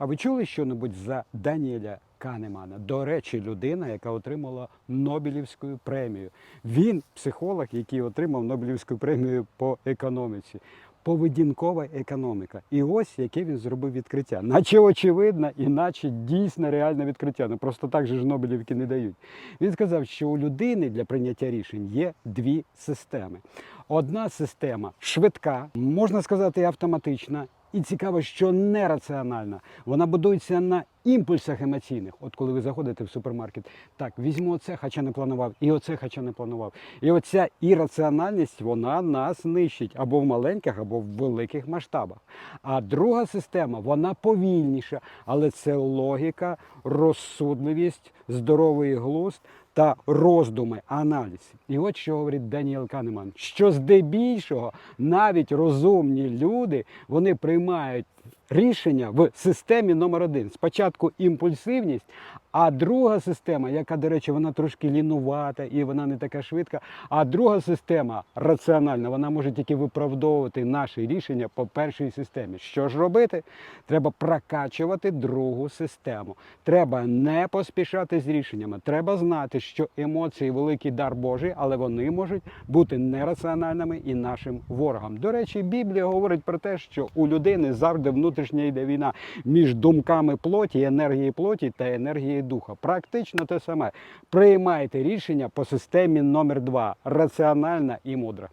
А ви чули що-небудь за Даніеля Канемана? До речі, людина, яка отримала Нобелівську премію. Він психолог, який отримав Нобелівську премію по економіці. Поведінкова економіка. І ось яке він зробив відкриття. Наче очевидно, і наче дійсно реальне відкриття. Ну просто так же ж Нобелівки не дають. Він сказав, що у людини для прийняття рішень є дві системи. Одна система швидка, можна сказати, автоматична. І цікаво, що нераціональна. Вона будується на імпульсах емоційних. От коли ви заходите в супермаркет, так, візьму оце, хоча не планував, і оце, хоча не планував. І оця ірраціональність, вона нас нищить або в маленьких, або в великих масштабах. А друга система, вона повільніша, але це логіка, розсудливість, здоровий глузд та роздуми, аналіз. І от що говорить Даніел Канеман, що здебільшого навіть розумні люди вони приймають рішення в системі номер один. Спочатку імпульсивність, а друга система, яка, до речі, вона трошки лінувата і вона не така швидка. А друга система раціональна, вона може тільки виправдовувати наші рішення по першій системі. Що ж робити? Треба прокачувати другу систему. Треба не поспішати з рішеннями. Треба знати, що емоції великий дар Божий, але вони можуть бути нераціональними і нашим ворогом. До речі, Біблія говорить про те, що у людини завжди внутрішня йде війна між думками плоті, енергії плоті та енергії духа. Практично те саме. Приймайте рішення по системі номер 2 раціональна і мудра.